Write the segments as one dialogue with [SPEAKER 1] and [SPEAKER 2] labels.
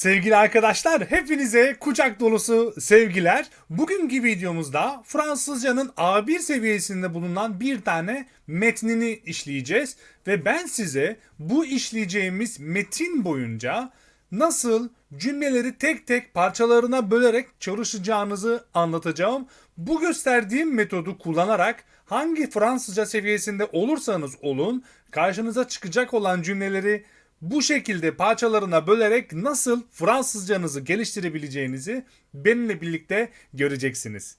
[SPEAKER 1] Sevgili arkadaşlar, hepinize kucak dolusu sevgiler. Bugünkü videomuzda Fransızcanın A1 seviyesinde bulunan bir tane metnini işleyeceğiz. Ve ben size bu işleyeceğimiz metin boyunca nasıl cümleleri tek tek parçalarına bölerek çalışacağınızı anlatacağım. Bu gösterdiğim metodu kullanarak hangi Fransızca seviyesinde olursanız olun karşınıza çıkacak olan cümleleri bu şekilde parçalarına bölerek nasıl Fransızcanızı geliştirebileceğinizi benimle birlikte göreceksiniz.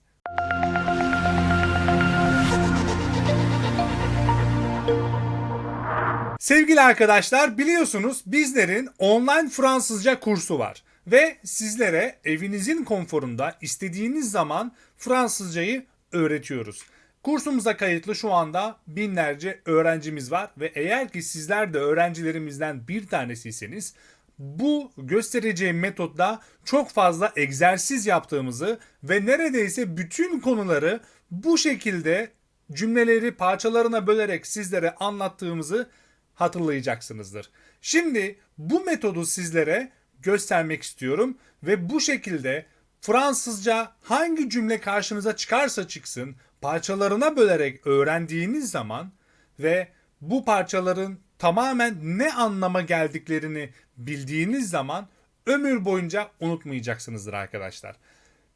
[SPEAKER 1] Sevgili arkadaşlar biliyorsunuz bizlerin online Fransızca kursu var ve sizlere evinizin konforunda istediğiniz zaman Fransızcayı öğretiyoruz. Kursumuza kayıtlı şu anda binlerce öğrencimiz var ve eğer ki sizler de öğrencilerimizden bir tanesiyseniz bu göstereceğim metotla çok fazla egzersiz yaptığımızı ve neredeyse bütün konuları bu şekilde cümleleri parçalarına bölerek sizlere anlattığımızı hatırlayacaksınızdır. Şimdi bu metodu sizlere göstermek istiyorum ve bu şekilde Fransızca hangi cümle karşınıza çıkarsa çıksın parçalarına bölerek öğrendiğiniz zaman ve bu parçaların tamamen ne anlama geldiklerini bildiğiniz zaman ömür boyunca unutmayacaksınızdır arkadaşlar.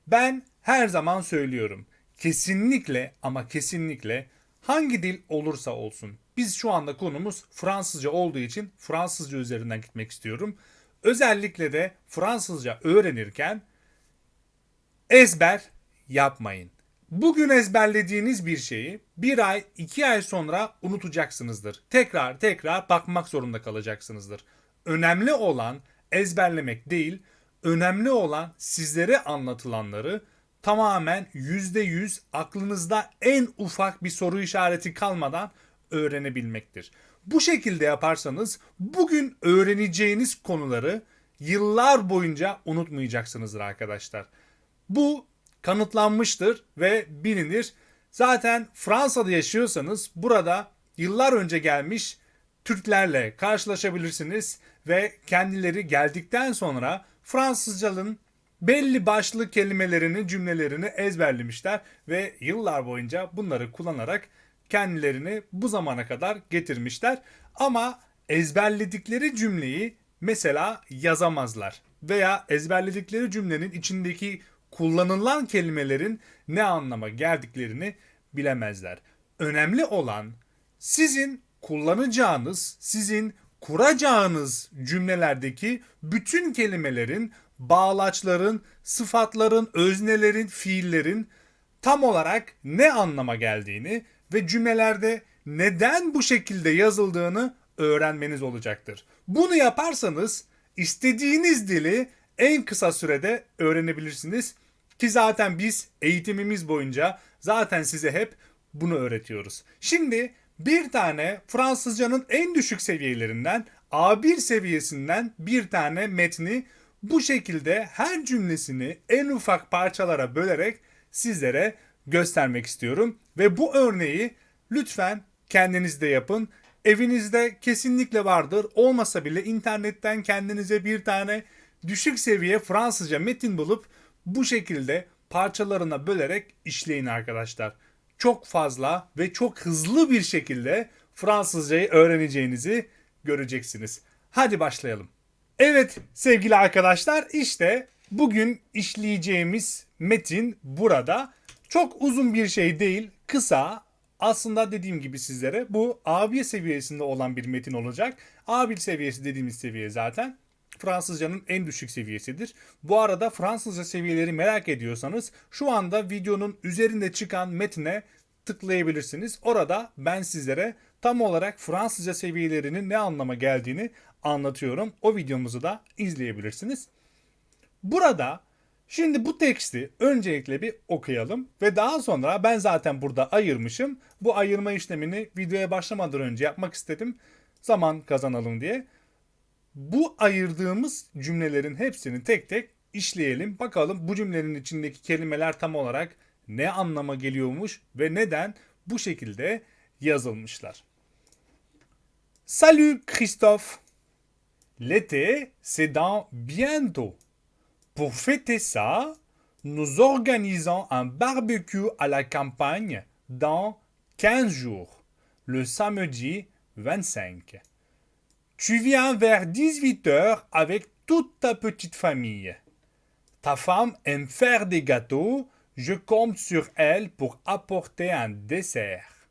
[SPEAKER 1] Ben her zaman söylüyorum. Kesinlikle ama kesinlikle hangi dil olursa olsun. Biz şu anda konumuz Fransızca olduğu için Fransızca üzerinden gitmek istiyorum. Özellikle de Fransızca öğrenirken ezber yapmayın. Bugün ezberlediğiniz bir şeyi bir ay, iki ay sonra unutacaksınızdır. Tekrar tekrar bakmak zorunda kalacaksınızdır. Önemli olan ezberlemek değil, önemli olan sizlere anlatılanları tamamen %100 aklınızda en ufak bir soru işareti kalmadan öğrenebilmektir. Bu şekilde yaparsanız bugün öğreneceğiniz konuları yıllar boyunca unutmayacaksınızdır arkadaşlar. Bu kanıtlanmıştır ve bilinir. Zaten Fransa'da yaşıyorsanız burada yıllar önce gelmiş Türklerle karşılaşabilirsiniz ve kendileri geldikten sonra Fransızcanın belli başlı kelimelerini, cümlelerini ezberlemişler ve yıllar boyunca bunları kullanarak kendilerini bu zamana kadar getirmişler. Ama ezberledikleri cümleyi mesela yazamazlar veya ezberledikleri cümlenin içindeki kullanılan kelimelerin ne anlama geldiklerini bilemezler. Önemli olan sizin kullanacağınız, sizin kuracağınız cümlelerdeki bütün kelimelerin, bağlaçların, sıfatların, öznelerin, fiillerin tam olarak ne anlama geldiğini ve cümlelerde neden bu şekilde yazıldığını öğrenmeniz olacaktır. Bunu yaparsanız istediğiniz dili en kısa sürede öğrenebilirsiniz. Ki zaten biz eğitimimiz boyunca zaten size hep bunu öğretiyoruz. Şimdi bir tane Fransızcanın en düşük seviyelerinden A1 seviyesinden bir tane metni bu şekilde her cümlesini en ufak parçalara bölerek sizlere göstermek istiyorum. Ve bu örneği lütfen kendiniz de yapın. Evinizde kesinlikle vardır. Olmasa bile internetten kendinize bir tane düşük seviye Fransızca metin bulup bu şekilde parçalarına bölerek işleyin arkadaşlar. Çok fazla ve çok hızlı bir şekilde Fransızcayı öğreneceğinizi göreceksiniz. Hadi başlayalım. Evet sevgili arkadaşlar işte bugün işleyeceğimiz metin burada. Çok uzun bir şey değil, kısa. Aslında dediğim gibi sizlere bu A1 seviyesinde olan bir metin olacak. A1 seviyesi dediğimiz seviye zaten Fransızcanın en düşük seviyesidir. Bu arada Fransızca seviyeleri merak ediyorsanız şu anda videonun üzerinde çıkan metne tıklayabilirsiniz. Orada ben sizlere tam olarak Fransızca seviyelerinin ne anlama geldiğini anlatıyorum. O videomuzu da izleyebilirsiniz. Burada şimdi bu teksti öncelikle bir okuyalım ve daha sonra ben zaten burada ayırmışım. Bu ayırma işlemini videoya başlamadan önce yapmak istedim. Zaman kazanalım diye bu ayırdığımız cümlelerin hepsini tek tek işleyelim. Bakalım bu cümlenin içindeki kelimeler tam olarak ne anlama geliyormuş ve neden bu şekilde yazılmışlar. Salut Christophe. L'été, c'est dans bientôt. Pour fêter ça, nous organisons un barbecue à la campagne dans 15 jours, le samedi 25. Tu viens vers 18h avec toute ta petite famille. Ta femme aime faire des gâteaux, je compte sur elle pour apporter un dessert.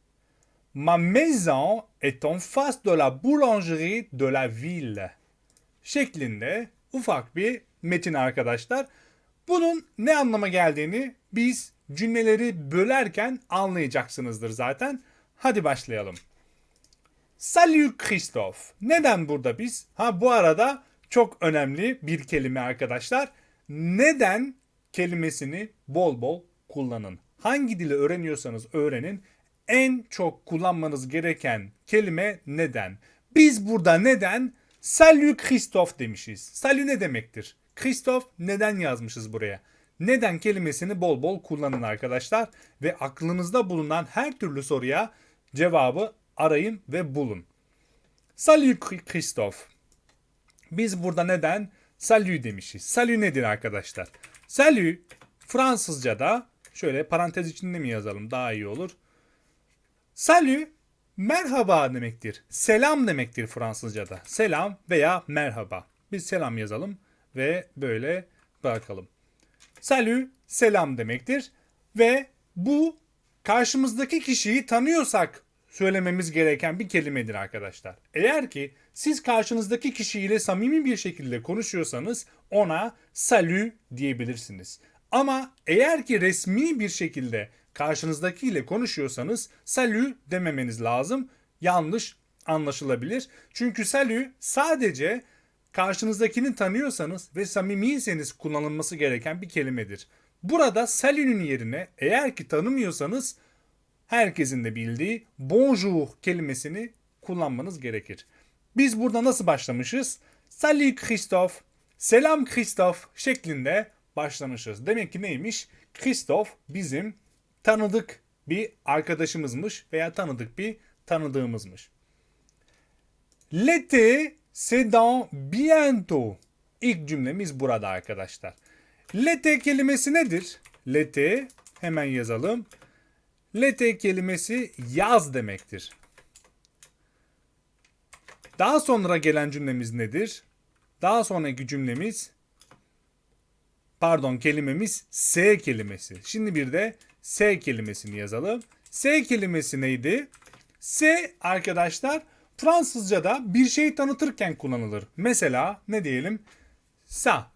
[SPEAKER 1] Ma maison est en face de la boulangerie de la ville. Şeklinde ufak bir metin arkadaşlar. Bunun ne anlama geldiğini biz cümleleri bölerken anlayacaksınızdır zaten. Hadi başlayalım. Salut Christophe. Neden burada biz? Ha bu arada çok önemli bir kelime arkadaşlar. Neden kelimesini bol bol kullanın. Hangi dili öğreniyorsanız öğrenin. En çok kullanmanız gereken kelime neden. Biz burada neden Salut Christophe demişiz. Salut ne demektir? Christophe neden yazmışız buraya? Neden kelimesini bol bol kullanın arkadaşlar ve aklınızda bulunan her türlü soruya cevabı arayın ve bulun. Salut Christophe. Biz burada neden salut demişiz? Salut nedir arkadaşlar? Salut Fransızca'da şöyle parantez içinde mi yazalım daha iyi olur. Salut merhaba demektir. Selam demektir Fransızca'da. Selam veya merhaba. Biz selam yazalım ve böyle bırakalım. Salut selam demektir ve bu karşımızdaki kişiyi tanıyorsak söylememiz gereken bir kelimedir arkadaşlar. Eğer ki siz karşınızdaki kişiyle samimi bir şekilde konuşuyorsanız ona salut diyebilirsiniz. Ama eğer ki resmi bir şekilde karşınızdakiyle konuşuyorsanız salut dememeniz lazım. Yanlış anlaşılabilir. Çünkü salut sadece karşınızdakini tanıyorsanız ve samimiyseniz kullanılması gereken bir kelimedir. Burada salut'ün yerine eğer ki tanımıyorsanız herkesin de bildiği bonjour kelimesini kullanmanız gerekir. Biz burada nasıl başlamışız? Salut Christophe, selam Christophe şeklinde başlamışız. Demek ki neymiş? Christophe bizim tanıdık bir arkadaşımızmış veya tanıdık bir tanıdığımızmış. L'été, c'est dans bientôt. İlk cümlemiz burada arkadaşlar. L'été kelimesi nedir? L'été hemen yazalım. L'été kelimesi yaz demektir. Daha sonra gelen cümlemiz nedir? Daha sonraki cümlemiz pardon kelimemiz S kelimesi. Şimdi bir de S kelimesini yazalım. S kelimesi neydi? S arkadaşlar Fransızca'da bir şey tanıtırken kullanılır. Mesela ne diyelim? Sa.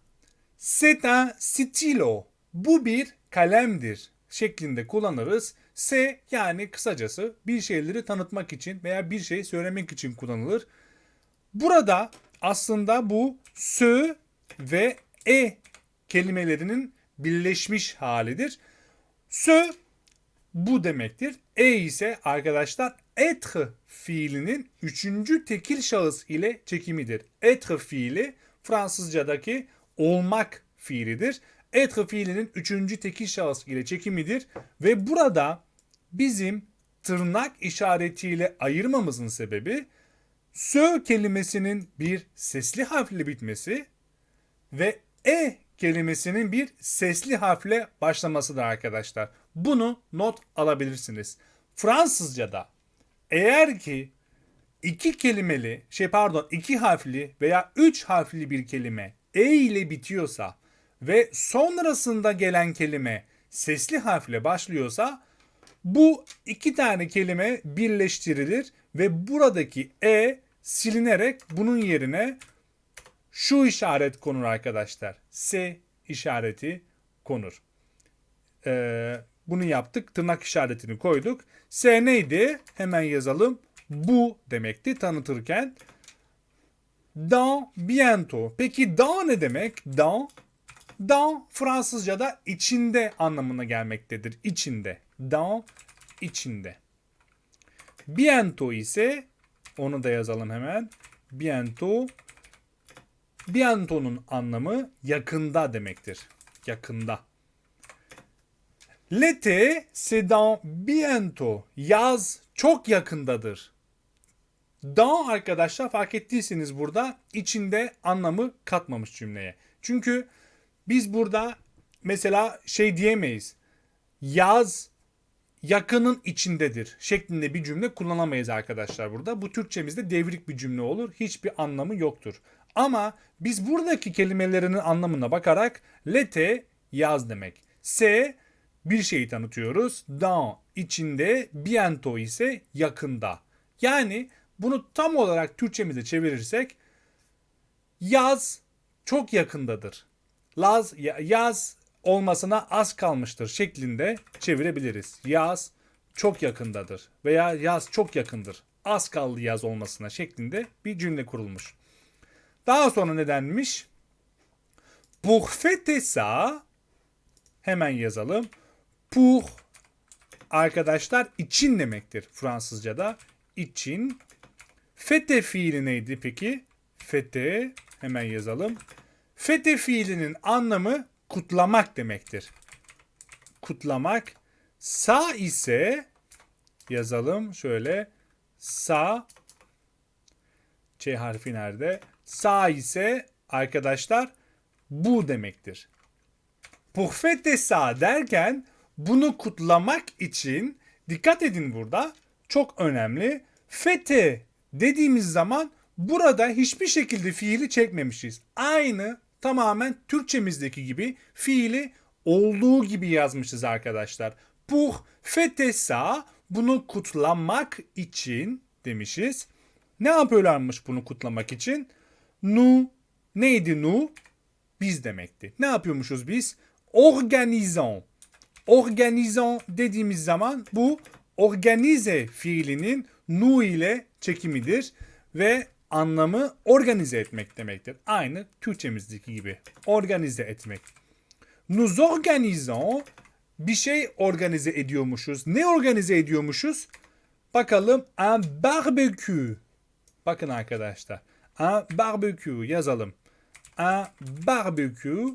[SPEAKER 1] C'est un stylo. Bu bir kalemdir şeklinde kullanırız. S yani kısacası bir şeyleri tanıtmak için veya bir şey söylemek için kullanılır. Burada aslında bu sö ve e kelimelerinin birleşmiş halidir. Sö bu demektir. E ise arkadaşlar être fiilinin üçüncü tekil şahıs ile çekimidir. Être fiili Fransızcadaki olmak fiilidir. Être fiilinin üçüncü tekil şahıs ile çekimidir ve burada bizim tırnak işaretiyle ayırmamızın sebebi sö kelimesinin bir sesli harfle bitmesi ve e kelimesinin bir sesli harfle başlamasıdır arkadaşlar. Bunu not alabilirsiniz. Fransızca'da eğer ki iki kelimeli, şey pardon iki harfli veya üç harfli bir kelime e ile bitiyorsa ve sonrasında gelen kelime sesli harfle başlıyorsa bu iki tane kelime birleştirilir ve buradaki e silinerek bunun yerine şu işaret konur arkadaşlar. S işareti konur. Ee, bunu yaptık. Tırnak işaretini koyduk. S neydi? Hemen yazalım. Bu demekti tanıtırken. Dans bientôt. Peki dans ne demek? Dans Dans Fransızca'da içinde anlamına gelmektedir. İçinde. Dans içinde. Bientôt ise onu da yazalım hemen. Bientôt Bientô'nun anlamı yakında demektir. Yakında. L'été, c'est dans bientôt. Yaz çok yakındadır. Dans arkadaşlar fark ettiyseniz burada içinde anlamı katmamış cümleye. Çünkü biz burada mesela şey diyemeyiz. Yaz yakının içindedir şeklinde bir cümle kullanamayız arkadaşlar burada. Bu Türkçemizde devrik bir cümle olur. Hiçbir anlamı yoktur. Ama biz buradaki kelimelerinin anlamına bakarak lete yaz demek. Se bir şeyi tanıtıyoruz. Dans içinde, bientôt ise yakında. Yani bunu tam olarak Türkçemize çevirirsek yaz çok yakındadır. Laz ya- yaz olmasına az kalmıştır şeklinde çevirebiliriz. Yaz çok yakındadır veya yaz çok yakındır. Az kaldı yaz olmasına şeklinde bir cümle kurulmuş. Daha sonra ne denmiş? Pour fêter ça hemen yazalım. Pour arkadaşlar için demektir Fransızca'da. için. Fete fiili neydi peki? Fete hemen yazalım. Fete fiilinin anlamı kutlamak demektir. Kutlamak. Sa ise yazalım şöyle. Sa Ç harfi nerede? Sa ise arkadaşlar bu demektir. Pour fêter ça derken bunu kutlamak için dikkat edin burada çok önemli. Fete dediğimiz zaman burada hiçbir şekilde fiili çekmemişiz. Aynı tamamen Türkçemizdeki gibi fiili olduğu gibi yazmışız arkadaşlar. Pour fêter ça bunu kutlamak için demişiz. Ne yapıyorlarmış bunu kutlamak için? Nous neydi nous? Biz demekti. Ne yapıyormuşuz biz? Organisons. Organisons dediğimiz zaman bu organize fiilinin nu ile çekimidir ve anlamı organize etmek demektir. Aynı Türkçemizdeki gibi. Organize etmek. Nous organisons bir şey organize ediyormuşuz. Ne organize ediyormuşuz? Bakalım un barbecue. Bakın arkadaşlar. Un barbecue yazalım. Un barbecue.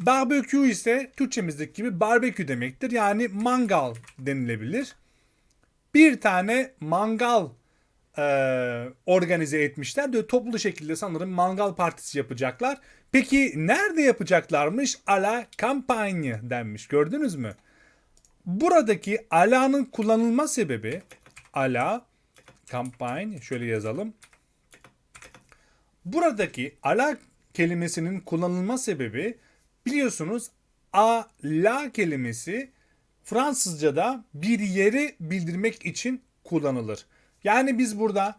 [SPEAKER 1] Barbecue ise Türkçemizdeki gibi barbekü demektir. Yani mangal denilebilir. Bir tane mangal e, organize etmişler. Böyle toplu şekilde sanırım mangal partisi yapacaklar. Peki nerede yapacaklarmış? A la campagne denmiş. Gördünüz mü? Buradaki ala'nın kullanılma sebebi ala campagne şöyle yazalım. Buradaki ala kelimesinin kullanılma sebebi biliyorsunuz a la kelimesi Fransızca'da bir yeri bildirmek için kullanılır. Yani biz burada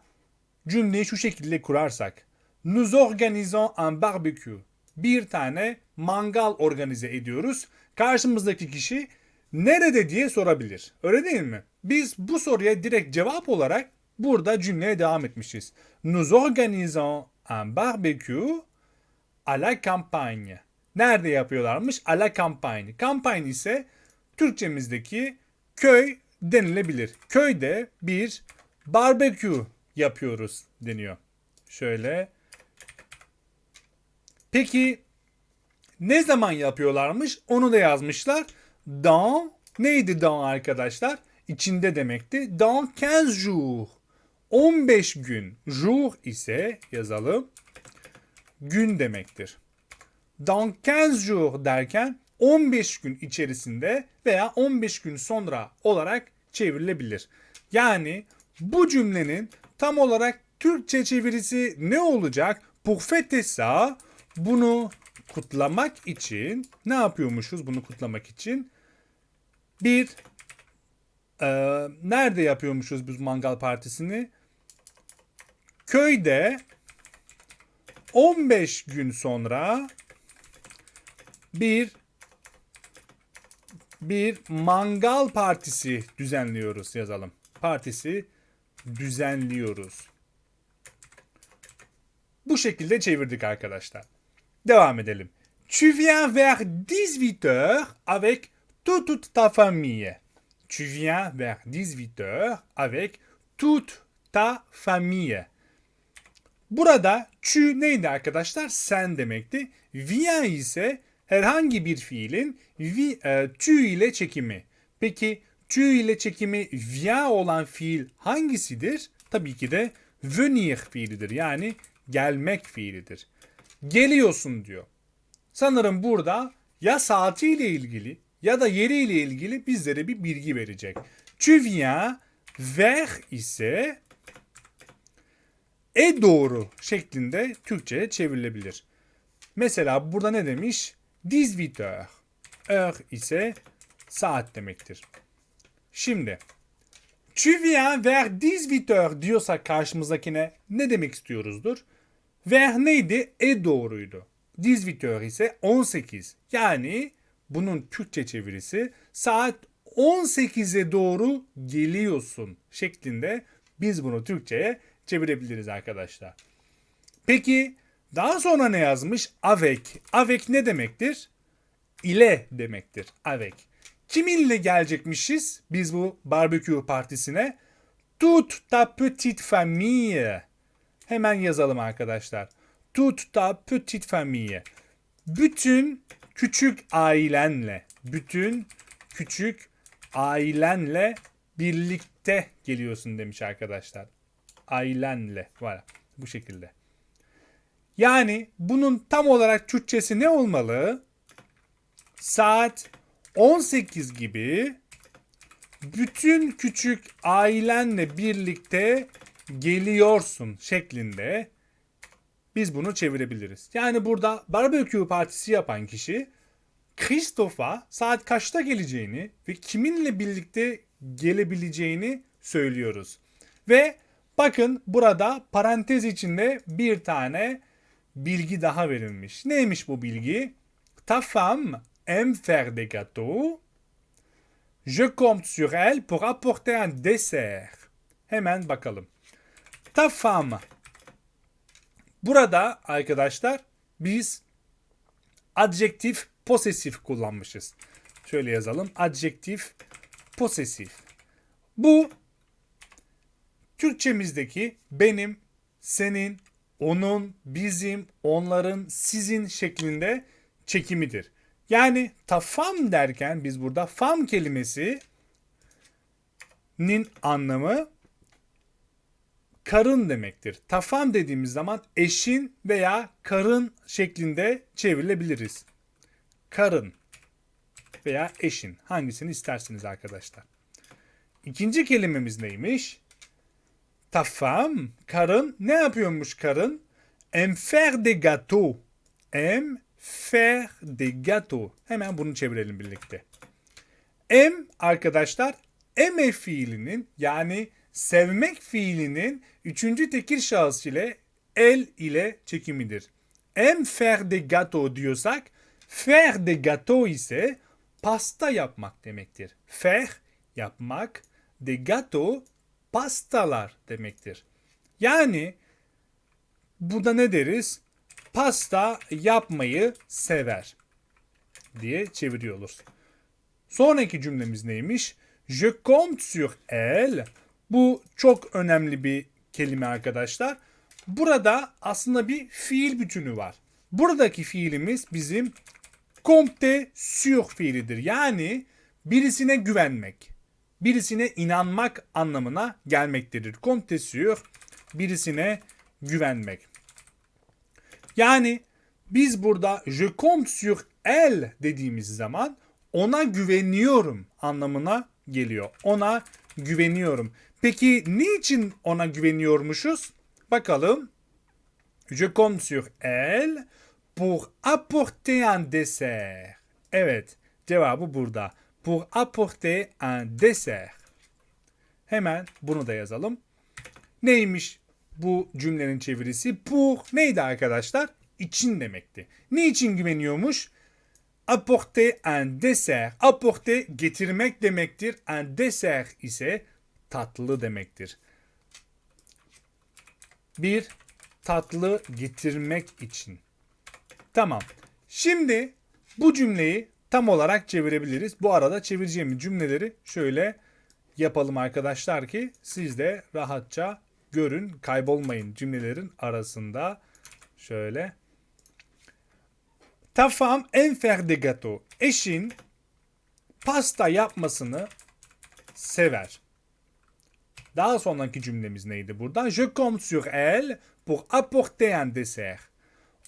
[SPEAKER 1] cümleyi şu şekilde kurarsak. Nous organisons un barbecue. Bir tane mangal organize ediyoruz. Karşımızdaki kişi nerede diye sorabilir. Öyle değil mi? Biz bu soruya direkt cevap olarak burada cümleye devam etmişiz. Nous organisons un barbecue à la campagne. Nerede yapıyorlarmış? À la campagne. Campagne ise Türkçemizdeki köy denilebilir. Köyde bir barbekü yapıyoruz deniyor. Şöyle. Peki ne zaman yapıyorlarmış? Onu da yazmışlar. Dans neydi dans arkadaşlar? İçinde demekti. Dans 15 jours. 15 gün. Jour ise yazalım. Gün demektir. Dans 15 jours derken 15 gün içerisinde veya 15 gün sonra olarak çevrilebilir. Yani bu cümlenin tam olarak Türkçe çevirisi ne olacak? Pour fêter ça bunu kutlamak için ne yapıyormuşuz bunu kutlamak için? Bir e, nerede yapıyormuşuz biz mangal partisini? Köyde 15 gün sonra bir bir mangal partisi düzenliyoruz yazalım. Partisi düzenliyoruz. Bu şekilde çevirdik arkadaşlar. Devam edelim. Tu viens vers 18h avec toute ta famille. Tu viens vers 18h avec toute ta famille. Burada tu neydi arkadaşlar? Sen demekti. Vient ise herhangi bir fiilin vi, e, tu ile çekimi. Peki tu ile çekimi vient olan fiil hangisidir? tabii ki de venir fiilidir. Yani gelmek fiilidir. Geliyorsun diyor. Sanırım burada ya saatiyle ilgili ya da yeriyle ilgili bizlere bir bilgi verecek. Tu viens vers ise e doğru şeklinde Türkçe'ye çevrilebilir. Mesela burada ne demiş? 18 heures. Heure ise saat demektir. Şimdi tu viens vers 18 heures diyorsak karşımızdakine ne demek istiyoruzdur? Vers neydi? E doğruydu. 18 heures ise 18. Yani bunun Türkçe çevirisi saat 18'e doğru geliyorsun şeklinde biz bunu Türkçe'ye çevirebiliriz arkadaşlar. Peki daha sonra ne yazmış? Avec. Avec ne demektir? ile demektir. Avec. Kiminle gelecekmişiz biz bu barbekü partisine? Toute ta petite famille. Hemen yazalım arkadaşlar. Toute ta petite famille. Bütün küçük ailenle, bütün küçük ailenle birlikte geliyorsun demiş arkadaşlar. Ailenle. Var. Bu şekilde. Yani bunun tam olarak Türkçesi ne olmalı? Saat 18 gibi bütün küçük ailenle birlikte geliyorsun şeklinde biz bunu çevirebiliriz. Yani burada barbekü partisi yapan kişi Christophe'a saat kaçta geleceğini ve kiminle birlikte gelebileceğini söylüyoruz. Ve bakın burada parantez içinde bir tane bilgi daha verilmiş. Neymiş bu bilgi? Ta femme aime faire des gâteaux. Je compte sur elle pour apporter un dessert. Hemen bakalım. Ta femme. Burada arkadaşlar biz adjektif posesif kullanmışız. Şöyle yazalım. Adjektif posesif. Bu Türkçemizdeki benim, senin, onun, bizim, onların, sizin şeklinde çekimidir. Yani ta fam derken biz burada fam kelimesi nin anlamı karın demektir. Tafam dediğimiz zaman eşin veya karın şeklinde çevrilebiliriz. Karın veya eşin hangisini istersiniz arkadaşlar. İkinci kelimemiz neymiş? Tafam, karın ne yapıyormuş karın? Aime faire des gâteaux. Faire des gâteaux. Hemen bunu çevirelim birlikte. Em arkadaşlar eme fiilinin yani sevmek fiilinin üçüncü tekil şahıs ile el ile çekimidir. Em faire des gâteaux diyorsak faire des gâteaux ise pasta yapmak demektir. Faire yapmak, des gâteaux pastalar demektir. Yani burada ne deriz? Pasta yapmayı sever diye çeviriyoruz. Sonraki cümlemiz neymiş? Je compte sur elle. Bu çok önemli bir kelime arkadaşlar. Burada aslında bir fiil bütünü var. Buradaki fiilimiz bizim compter sur fiilidir. Yani birisine güvenmek, birisine inanmak anlamına gelmektedir. Compter sur birisine güvenmek. Yani biz burada je compte sur elle dediğimiz zaman ona güveniyorum anlamına geliyor. Ona güveniyorum. Peki niçin ona güveniyormuşuz? Bakalım. Je compte sur elle pour apporter un dessert. Evet, cevabı burada. Pour apporter un dessert. Hemen bunu da yazalım. Neymiş bu cümlenin çevirisi? Pour neydi arkadaşlar? İçin demekti. Ne için güveniyormuş? Apporter un dessert. Apporter getirmek demektir. Un dessert ise tatlı demektir. Bir tatlı getirmek için. Tamam. Şimdi bu cümleyi tam olarak çevirebiliriz. Bu arada çevireceğimiz cümleleri şöyle yapalım arkadaşlar ki siz de rahatça görün, kaybolmayın cümlelerin arasında. Şöyle. Ta femme aime faire des gâteaux. Eşin pasta yapmasını sever. Daha sonraki cümlemiz neydi burada? Je compte sur elle pour apporter un dessert.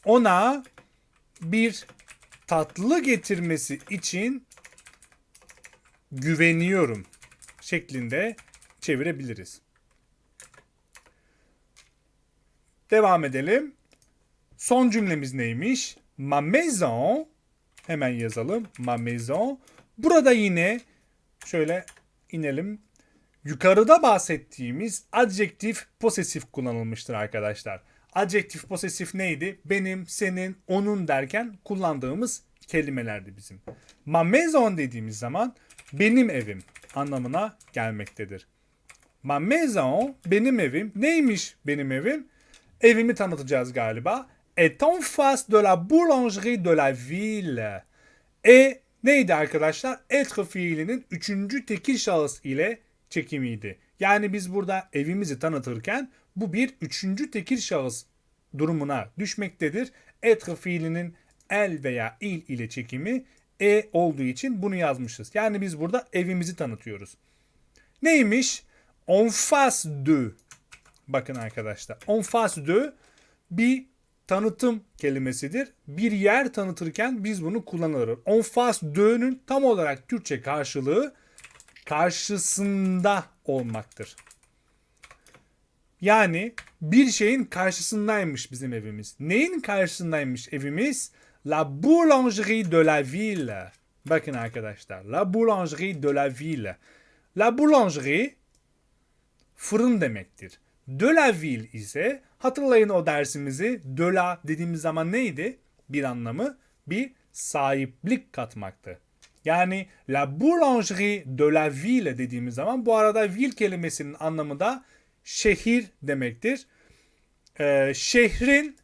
[SPEAKER 1] Ona bir tatlı getirmesi için güveniyorum şeklinde çevirebiliriz. Devam edelim. Son cümlemiz neymiş? Ma maison hemen yazalım. Ma maison. Burada yine şöyle inelim. Yukarıda bahsettiğimiz adjektif posesif kullanılmıştır arkadaşlar. Adjektif posesif neydi? Benim, senin, onun derken kullandığımız kelimelerdi bizim. Ma maison dediğimiz zaman benim evim anlamına gelmektedir. Ma maison benim evim. Neymiş benim evim? Evimi tanıtacağız galiba. Est en face de la boulangerie de la ville. E neydi arkadaşlar? Être fiilinin üçüncü tekil şahıs ile çekimiydi. Yani biz burada evimizi tanıtırken bu bir üçüncü tekil şahıs durumuna düşmektedir. Être fiilinin el veya il ile çekimi e olduğu için bunu yazmışız. Yani biz burada evimizi tanıtıyoruz. Neymiş? En face de. Bakın arkadaşlar. En face de bir tanıtım kelimesidir. Bir yer tanıtırken biz bunu kullanırız. En face de'nün tam olarak Türkçe karşılığı karşısında olmaktır. Yani bir şeyin karşısındaymış bizim evimiz. Neyin karşısındaymış evimiz? La boulangerie de la ville. Bakın arkadaşlar. La boulangerie de la ville. La boulangerie fırın demektir. De la ville ise hatırlayın o dersimizi. De la dediğimiz zaman neydi? Bir anlamı bir sahiplik katmaktı. Yani la boulangerie de la ville dediğimiz zaman bu arada ville kelimesinin anlamı da şehir demektir. Ee, şehrin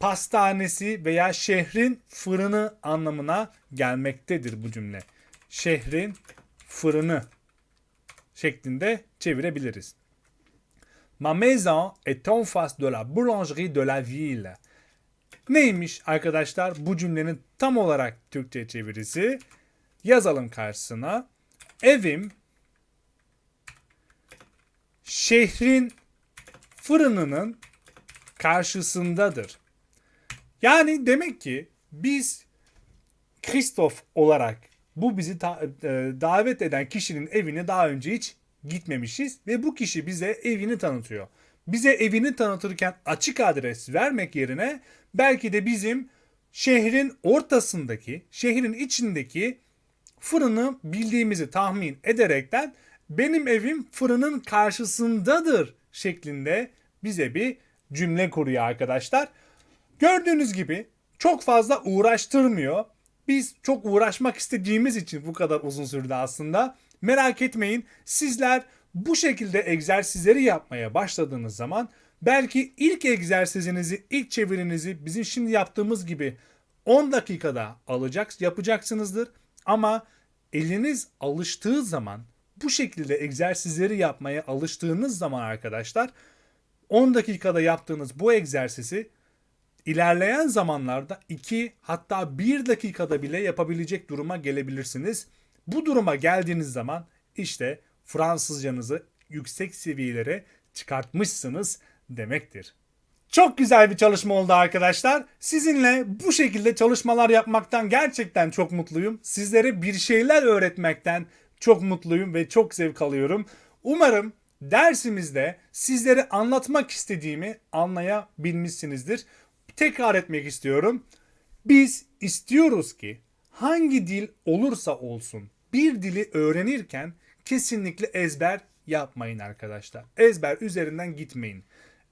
[SPEAKER 1] pastanesi veya şehrin fırını anlamına gelmektedir bu cümle. Şehrin fırını şeklinde çevirebiliriz. Ma maison est en face de la boulangerie de la ville. Neymiş arkadaşlar bu cümlenin tam olarak Türkçe çevirisi? Yazalım karşısına. Evim şehrin fırınının karşısındadır. Yani demek ki biz Kristof olarak bu bizi ta- e, davet eden kişinin evine daha önce hiç gitmemişiz ve bu kişi bize evini tanıtıyor. Bize evini tanıtırken açık adres vermek yerine belki de bizim şehrin ortasındaki, şehrin içindeki fırını bildiğimizi tahmin ederekten benim evim fırının karşısındadır şeklinde bize bir cümle kuruyor arkadaşlar. Gördüğünüz gibi çok fazla uğraştırmıyor. Biz çok uğraşmak istediğimiz için bu kadar uzun sürdü aslında. Merak etmeyin sizler bu şekilde egzersizleri yapmaya başladığınız zaman belki ilk egzersizinizi, ilk çevirinizi bizim şimdi yaptığımız gibi 10 dakikada alacak, yapacaksınızdır. Ama eliniz alıştığı zaman bu şekilde egzersizleri yapmaya alıştığınız zaman arkadaşlar 10 dakikada yaptığınız bu egzersizi ilerleyen zamanlarda 2 hatta 1 dakikada bile yapabilecek duruma gelebilirsiniz. Bu duruma geldiğiniz zaman işte Fransızcanızı yüksek seviyelere çıkartmışsınız demektir. Çok güzel bir çalışma oldu arkadaşlar. Sizinle bu şekilde çalışmalar yapmaktan gerçekten çok mutluyum. Sizlere bir şeyler öğretmekten çok mutluyum ve çok zevk alıyorum. Umarım dersimizde sizlere anlatmak istediğimi anlayabilmişsinizdir. Tekrar etmek istiyorum. Biz istiyoruz ki hangi dil olursa olsun bir dili öğrenirken kesinlikle ezber yapmayın arkadaşlar. Ezber üzerinden gitmeyin.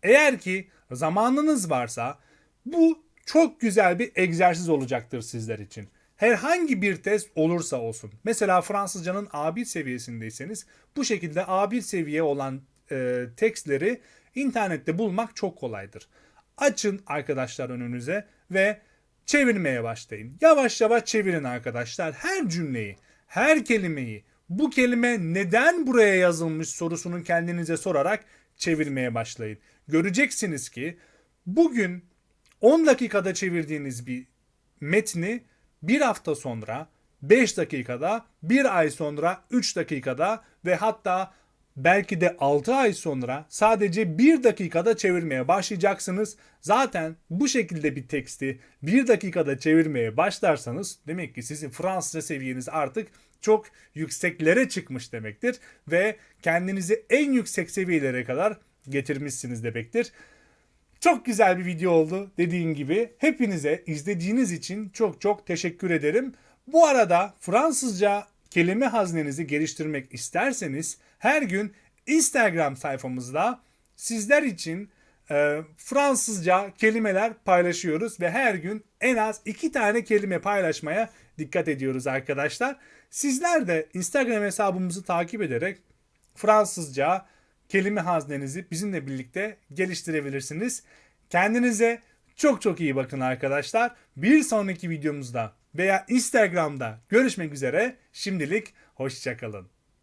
[SPEAKER 1] Eğer ki zamanınız varsa bu çok güzel bir egzersiz olacaktır sizler için. Herhangi bir test olursa olsun. Mesela Fransızcanın A1 seviyesindeyseniz bu şekilde A1 seviye olan e, tekstleri internette bulmak çok kolaydır. Açın arkadaşlar önünüze ve çevirmeye başlayın. Yavaş yavaş çevirin arkadaşlar. Her cümleyi, her kelimeyi, bu kelime neden buraya yazılmış sorusunu kendinize sorarak çevirmeye başlayın. Göreceksiniz ki bugün 10 dakikada çevirdiğiniz bir metni bir hafta sonra 5 dakikada, bir ay sonra 3 dakikada ve hatta belki de 6 ay sonra sadece 1 dakikada çevirmeye başlayacaksınız. Zaten bu şekilde bir teksti 1 dakikada çevirmeye başlarsanız demek ki sizin Fransızca seviyeniz artık çok yükseklere çıkmış demektir ve kendinizi en yüksek seviyelere kadar getirmişsiniz demektir. Çok güzel bir video oldu dediğim gibi. Hepinize izlediğiniz için çok çok teşekkür ederim. Bu arada Fransızca kelime haznenizi geliştirmek isterseniz her gün Instagram sayfamızda sizler için e, Fransızca kelimeler paylaşıyoruz ve her gün en az iki tane kelime paylaşmaya dikkat ediyoruz arkadaşlar. Sizler de Instagram hesabımızı takip ederek Fransızca kelime haznenizi bizimle birlikte geliştirebilirsiniz. Kendinize çok çok iyi bakın arkadaşlar. Bir sonraki videomuzda veya Instagram'da görüşmek üzere. Şimdilik hoşçakalın.